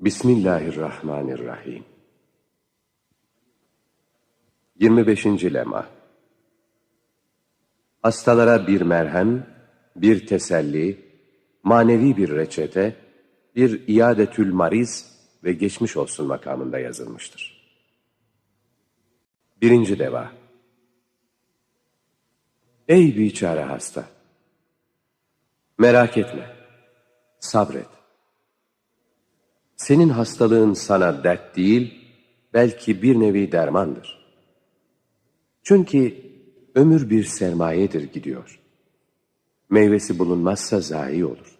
Bismillahirrahmanirrahim. 25. Lema Hastalara bir merhem, bir teselli, manevi bir reçete, bir iadetül mariz ve geçmiş olsun makamında yazılmıştır. Birinci deva Ey biçare hasta! Merak etme, sabret. Senin hastalığın sana dert değil, belki bir nevi dermandır. Çünkü ömür bir sermayedir gidiyor. Meyvesi bulunmazsa zayi olur.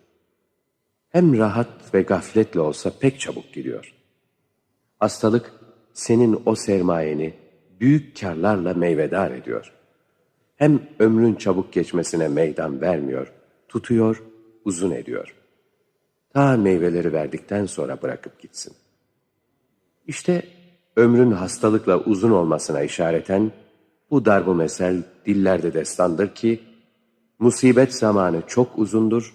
Hem rahat ve gafletle olsa pek çabuk gidiyor. Hastalık senin o sermayeni büyük karlarla meyvedar ediyor. Hem ömrün çabuk geçmesine meydan vermiyor, tutuyor, uzun ediyor. Ta meyveleri verdikten sonra bırakıp gitsin. İşte ömrün hastalıkla uzun olmasına işareten bu darbu mesel dillerde destandır ki, musibet zamanı çok uzundur,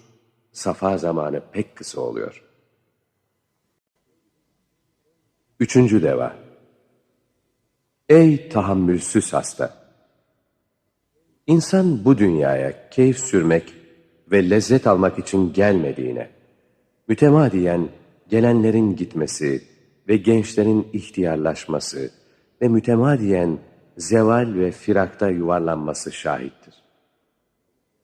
safa zamanı pek kısa oluyor. Üçüncü deva Ey tahammülsüz hasta! İnsan bu dünyaya keyif sürmek ve lezzet almak için gelmediğine, mütemadiyen gelenlerin gitmesi ve gençlerin ihtiyarlaşması ve mütemadiyen zeval ve firakta yuvarlanması şahittir.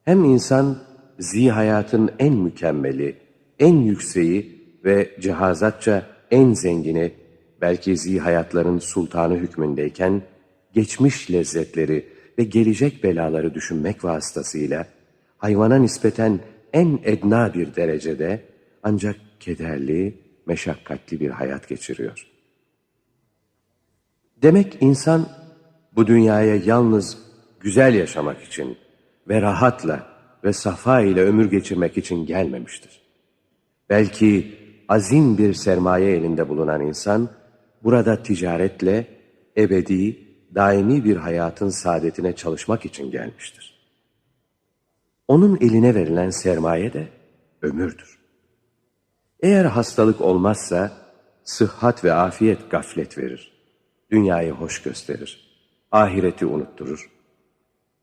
Hem insan zihayatın en mükemmeli, en yükseği ve cihazatça en zengini, belki zihayatların sultanı hükmündeyken, geçmiş lezzetleri ve gelecek belaları düşünmek vasıtasıyla, hayvana nispeten en edna bir derecede, ancak kederli, meşakkatli bir hayat geçiriyor. Demek insan bu dünyaya yalnız güzel yaşamak için ve rahatla ve safa ile ömür geçirmek için gelmemiştir. Belki azim bir sermaye elinde bulunan insan, burada ticaretle ebedi, daimi bir hayatın saadetine çalışmak için gelmiştir. Onun eline verilen sermaye de ömürdür. Eğer hastalık olmazsa, sıhhat ve afiyet gaflet verir. Dünyayı hoş gösterir. Ahireti unutturur.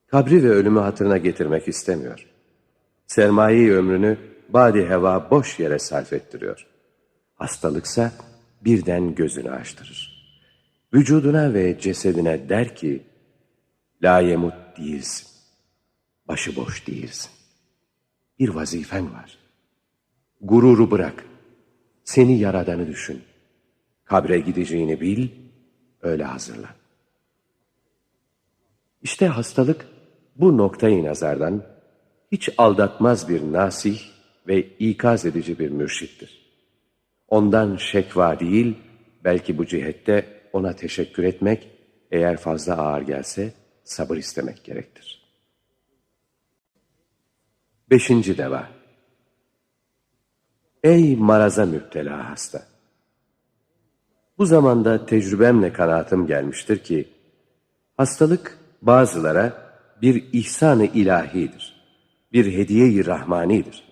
Kabri ve ölümü hatırına getirmek istemiyor. Sermayeyi ömrünü badi heva boş yere sarf ettiriyor. Hastalıksa birden gözünü açtırır. Vücuduna ve cesedine der ki, La yemut değilsin. Başıboş değilsin. Bir vazifen var. Gururu bırak. Seni yaradanı düşün. Kabre gideceğini bil, öyle hazırlan. İşte hastalık bu noktayı nazardan hiç aldatmaz bir nasih ve ikaz edici bir mürşittir. Ondan şekva değil, belki bu cihette ona teşekkür etmek, eğer fazla ağır gelse sabır istemek gerektir. Beşinci deva Ey maraza müptela hasta! Bu zamanda tecrübemle kanaatim gelmiştir ki, hastalık bazılara bir ihsan-ı ilahidir, bir hediye-i rahmanidir.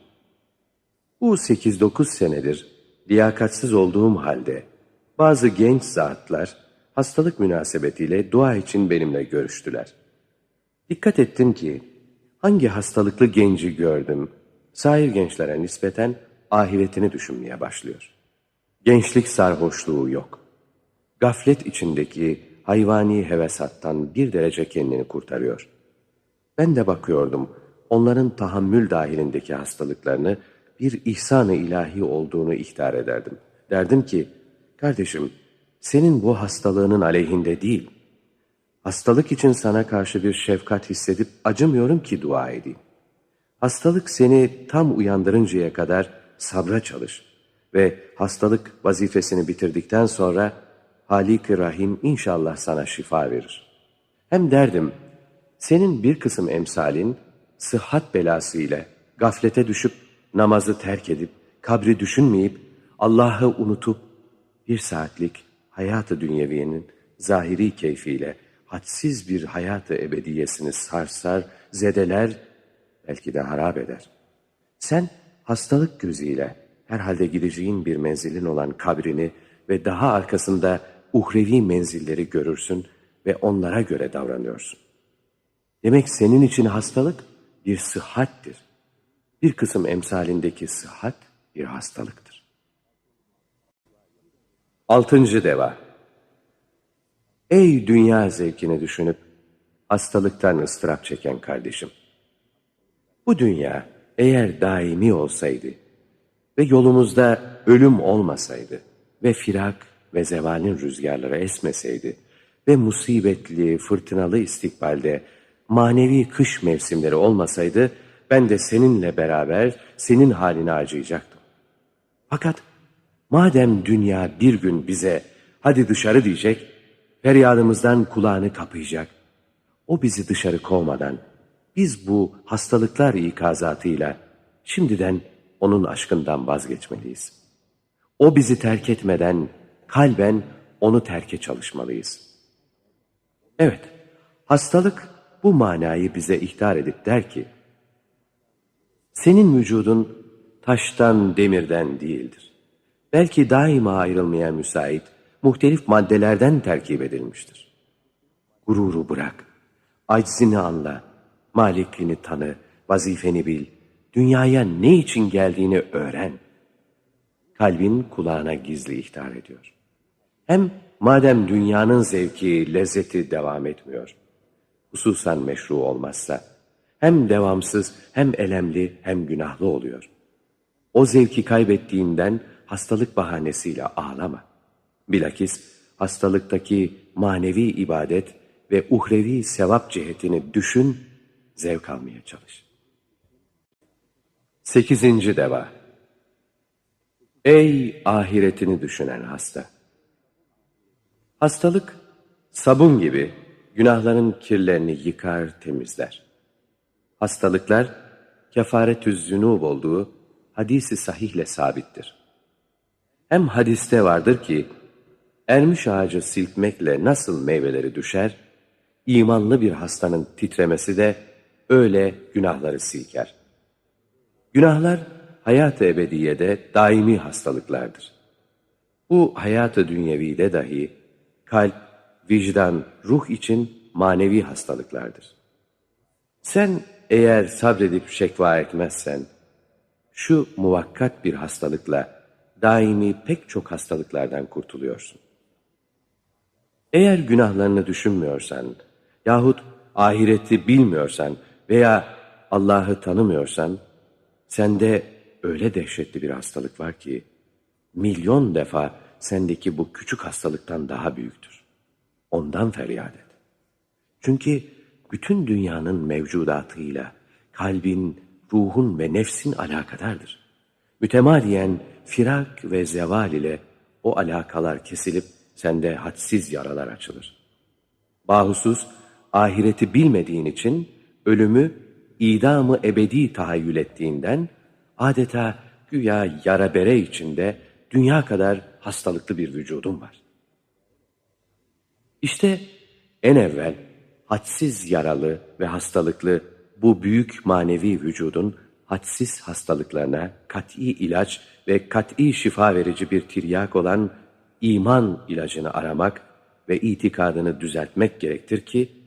Bu sekiz dokuz senedir liyakatsiz olduğum halde bazı genç zatlar hastalık münasebetiyle dua için benimle görüştüler. Dikkat ettim ki hangi hastalıklı genci gördüm, sair gençlere nispeten ahiretini düşünmeye başlıyor. Gençlik sarhoşluğu yok. Gaflet içindeki hayvani hevesattan bir derece kendini kurtarıyor. Ben de bakıyordum, onların tahammül dahilindeki hastalıklarını bir ihsan-ı ilahi olduğunu ihtar ederdim. Derdim ki, kardeşim, senin bu hastalığının aleyhinde değil, hastalık için sana karşı bir şefkat hissedip acımıyorum ki dua edeyim. Hastalık seni tam uyandırıncaya kadar sabra çalış ve hastalık vazifesini bitirdikten sonra Halik-i Rahim inşallah sana şifa verir. Hem derdim, senin bir kısım emsalin sıhhat belası ile gaflete düşüp namazı terk edip kabri düşünmeyip Allah'ı unutup bir saatlik hayatı dünyeviyenin zahiri keyfiyle hadsiz bir hayatı ebediyesini sarsar, zedeler, belki de harap eder. Sen hastalık gözüyle herhalde gideceğin bir menzilin olan kabrini ve daha arkasında uhrevi menzilleri görürsün ve onlara göre davranıyorsun. Demek senin için hastalık bir sıhhattir. Bir kısım emsalindeki sıhhat bir hastalıktır. Altıncı deva. Ey dünya zevkini düşünüp hastalıktan ıstırap çeken kardeşim. Bu dünya eğer daimi olsaydı ve yolumuzda ölüm olmasaydı ve firak ve zevalin rüzgarları esmeseydi ve musibetli, fırtınalı istikbalde manevi kış mevsimleri olmasaydı ben de seninle beraber senin haline acıyacaktım. Fakat madem dünya bir gün bize hadi dışarı diyecek, feryadımızdan kulağını kapayacak, o bizi dışarı kovmadan biz bu hastalıklar ikazatıyla şimdiden onun aşkından vazgeçmeliyiz. O bizi terk etmeden kalben onu terke çalışmalıyız. Evet, hastalık bu manayı bize ihtar edip der ki, senin vücudun taştan, demirden değildir. Belki daima ayrılmaya müsait, muhtelif maddelerden terkip edilmiştir. Gururu bırak, aczini anla, malikliğini tanı, vazifeni bil, dünyaya ne için geldiğini öğren. Kalbin kulağına gizli ihtar ediyor. Hem madem dünyanın zevki, lezzeti devam etmiyor, hususan meşru olmazsa, hem devamsız, hem elemli, hem günahlı oluyor. O zevki kaybettiğinden hastalık bahanesiyle ağlama. Bilakis hastalıktaki manevi ibadet ve uhrevi sevap cihetini düşün, zevk almaya çalış. Sekizinci deva. Ey ahiretini düşünen hasta! Hastalık sabun gibi günahların kirlerini yıkar, temizler. Hastalıklar kefaretü zünub olduğu hadisi sahihle sabittir. Hem hadiste vardır ki, ermiş ağacı silkmekle nasıl meyveleri düşer, imanlı bir hastanın titremesi de öyle günahları silker. Günahlar hayat-ı ebediyede daimi hastalıklardır. Bu hayat-ı dünyevide dahi kalp, vicdan, ruh için manevi hastalıklardır. Sen eğer sabredip şekva etmezsen, şu muvakkat bir hastalıkla daimi pek çok hastalıklardan kurtuluyorsun. Eğer günahlarını düşünmüyorsan yahut ahireti bilmiyorsan veya Allah'ı tanımıyorsan, sende öyle dehşetli bir hastalık var ki, milyon defa sendeki bu küçük hastalıktan daha büyüktür. Ondan feryat et. Çünkü bütün dünyanın mevcudatıyla kalbin, ruhun ve nefsin alakadardır. Mütemadiyen firak ve zeval ile o alakalar kesilip sende hadsiz yaralar açılır. Bahusuz ahireti bilmediğin için ölümü idamı ebedi tahayyül ettiğinden adeta güya yara bere içinde dünya kadar hastalıklı bir vücudun var. İşte en evvel hadsiz yaralı ve hastalıklı bu büyük manevi vücudun hadsiz hastalıklarına kat'i ilaç ve kat'i şifa verici bir tiryak olan iman ilacını aramak ve itikadını düzeltmek gerektir ki,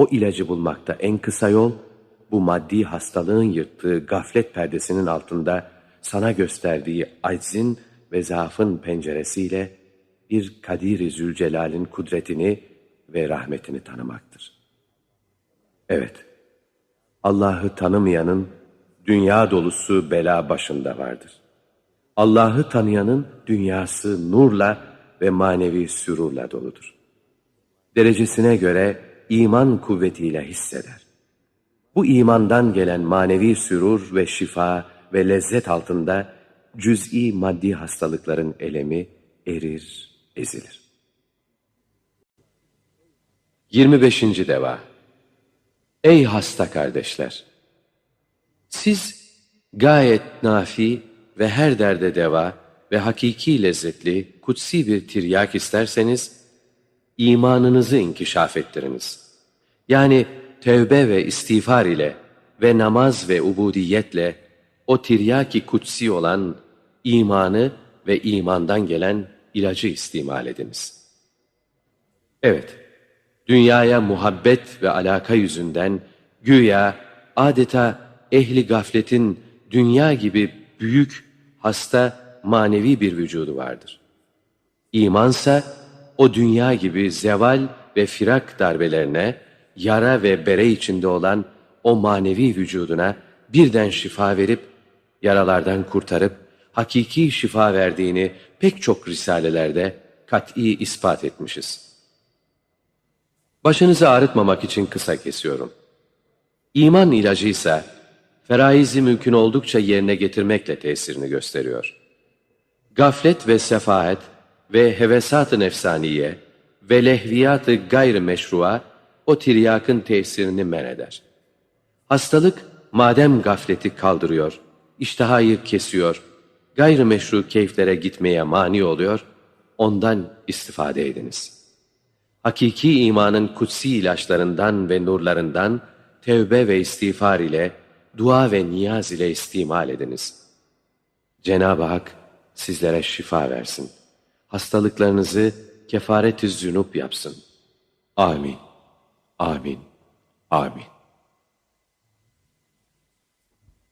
o ilacı bulmakta en kısa yol, bu maddi hastalığın yırttığı gaflet perdesinin altında sana gösterdiği aczin ve zaafın penceresiyle bir Kadir-i Zülcelal'in kudretini ve rahmetini tanımaktır. Evet, Allah'ı tanımayanın dünya dolusu bela başında vardır. Allah'ı tanıyanın dünyası nurla ve manevi sürurla doludur. Derecesine göre iman kuvvetiyle hisseder. Bu imandan gelen manevi sürur ve şifa ve lezzet altında cüz'i maddi hastalıkların elemi erir, ezilir. 25. Deva Ey hasta kardeşler! Siz gayet nafi ve her derde deva ve hakiki lezzetli, kutsi bir tiryak isterseniz, imanınızı inkişaf ettiriniz. Yani tevbe ve istiğfar ile ve namaz ve ubudiyetle o tiryaki kutsi olan imanı ve imandan gelen ilacı istimal ediniz. Evet, dünyaya muhabbet ve alaka yüzünden güya adeta ehli gafletin dünya gibi büyük, hasta, manevi bir vücudu vardır. İmansa o dünya gibi zeval ve firak darbelerine, yara ve bere içinde olan o manevi vücuduna birden şifa verip, yaralardan kurtarıp, hakiki şifa verdiğini pek çok risalelerde kat'i ispat etmişiz. Başınızı ağrıtmamak için kısa kesiyorum. İman ilacıysa, feraizi mümkün oldukça yerine getirmekle tesirini gösteriyor. Gaflet ve sefahet ve hevesat-ı nefsaniye ve lehviyat-ı gayr meşrua o tiryakın tesirini men eder. Hastalık madem gafleti kaldırıyor, iştihayı kesiyor, gayr meşru keyiflere gitmeye mani oluyor, ondan istifade ediniz. Hakiki imanın kutsi ilaçlarından ve nurlarından tevbe ve istiğfar ile, dua ve niyaz ile istimal ediniz. Cenab-ı Hak sizlere şifa versin. Hastalıklarınızı kefaret-i zünub yapsın. Amin. Amin. Amin.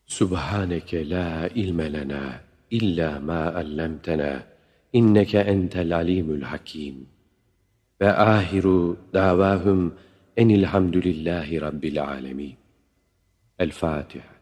Subhaneke la ilme lena illa ma allamtena inneke entel alimul hakim. Ve ahiru davahum enilhamdülillahi rabbil alemin. El Fatiha.